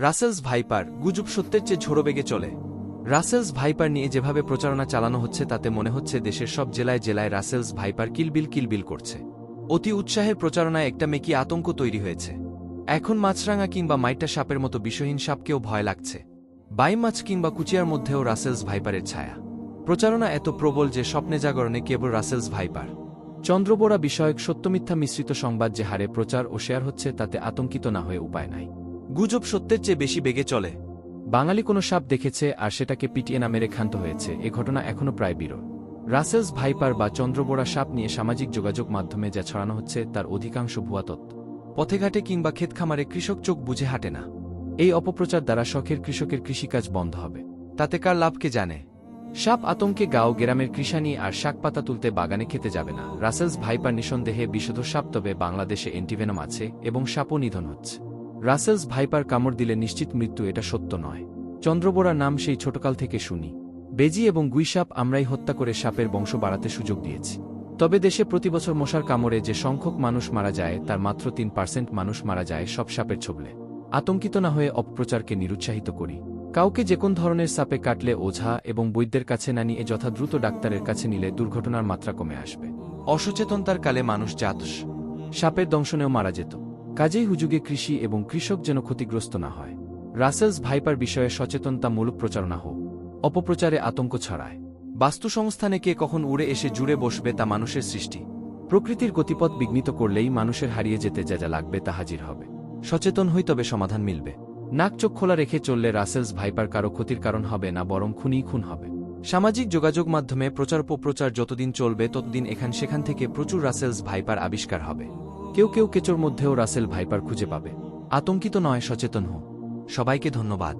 Russell's viper গুজব সত্যের চেয়ে ঝোড়ো বেগে চলে। রাসেলস ভাইপার নিয়ে যেভাবে প্রচারণা চালানো হচ্ছে, তাতে মনে হচ্ছে দেশের সব জেলায় জেলায় রাসেলস ভাইপার কিলবিল কিলবিল করছে। অতি উৎসাহের প্রচারণায় একটা মেকি আতঙ্ক তৈরি হয়েছে। এখন মাছরাঙা কিংবা মাইটা সাপের মতো বিষহীন সাপকেও ভয় লাগছে। বাই মাছ কিংবা কুচিয়ার মধ্যেও রাসেলস ভাইপারের ছায়া। প্রচারণা এত প্রবল যে স্বপ্নে জাগরণে কেবল রাসেলস ভাইপার। চন্দ্রবোরা বিষয়ক সত্যমিথ্যা মিশ্রিত সংবাদ যে হারে প্রচার ও শেয়ার হচ্ছে, তাতে আতঙ্কিত না হয়ে উপায় নাই। গুজব সত্যের চেয়ে বেশি বেগে চলে। বাঙালি কোনো সাপ দেখেছে আর সেটাকে পিটিয়ে না মেরে ক্ষান্ত হয়েছে, এ ঘটনা এখনও প্রায় বিরল। রাসেলস, ভাইপার বা চন্দ্রবোরা সাপ নিয়ে সামাজিক যোগাযোগ মাধ্যমে যা ছড়ানো হচ্ছে তার অধিকাংশ ভুয়া পথেঘাটে কিংবা ক্ষেতখামারে কৃষক চোখ বুঝে হাঁটে না। এই অপপ্রচার দ্বারা শখের কৃষকের কৃষিকাজ বন্ধ হবে। তাতে কার লাভকে জানে? সাপ আতঙ্কে গাও, গ্রামের কৃষানি আর শাকপাতা তুলতে বাগানে খেতে যাবে না। রাসেলস, ভাইপার নিঃসন্দেহে বিশুদ্ধ সাপ তবে বাংলাদেশে এন্টিভেনম আছে এবং সাপও নিধন হচ্ছে। রাসেলস ভাইপার কামড় দিলে নিশ্চিত মৃত্যু এটা সত্য নয়। চন্দ্রবোরা নাম সেই ছোটকাল থেকে শুনি। বেজি এবং গুইসাপ আমরাই হত্যা করে সাপের বংশ বাড়াতে সুযোগ দিয়েছি। তবে দেশে প্রতিবছর মশার কামড়ে যে সংখ্যক মানুষ মারা যায়, তার মাত্র তিন পার্সেন্ট মানুষ মারা যায় সব সাপের ছবলে। আতঙ্কিত না হয়ে অপপ্রচারকে নিরুৎসাহিত করি। কাউকে যে কোন ধরনের সাপে কাটলে ওঝা এবং বৈদ্যের কাছে না নিয়ে যথাদ্রুত ডাক্তারের কাছে নিলে দুর্ঘটনার মাত্রা কমে আসবে। অসচেতনতার কালে মানুষ জাতস সাপের দংশনেও মারা যেত। কাজেই হুজুগে কৃষি এবং কৃষক যেন ক্ষতিগ্রস্ত না হয়। রাসেলস ভাইপার বিষয়ে সচেতনতামূলক প্রচারণা হোক। অপপ্রচারে আতঙ্ক ছড়ায়। বাস্তু সংস্থানে কে কখন উড়ে এসে জুড়ে বসবে তা মানুষের সৃষ্টি। প্রকৃতির গতিপথ বিঘ্নিত করলেই মানুষের হারিয়ে যেতে যা যা লাগবে তা হাজির হবে। সচেতন হই তবে সমাধান মিলবে। নাক চোখ খোলা রেখে চললে রাসেলস ভাইপার কারও ক্ষতির কারণ হবে না, বরং খুনই খুন হবে। সামাজিক যোগাযোগ মাধ্যমে প্রচার প্রচার যতদিন চলবে, ততদিন এখান সেখান থেকে প্রচুর রাসেলস ভাইপার আবিষ্কার হবে। কেউ কেউ কেচোর মধ্যেও রাসেল ভাইপার খুঁজে পাবে। আতঙ্কিত নয় সচেতন হোক সবাইকে ধন্যবাদ।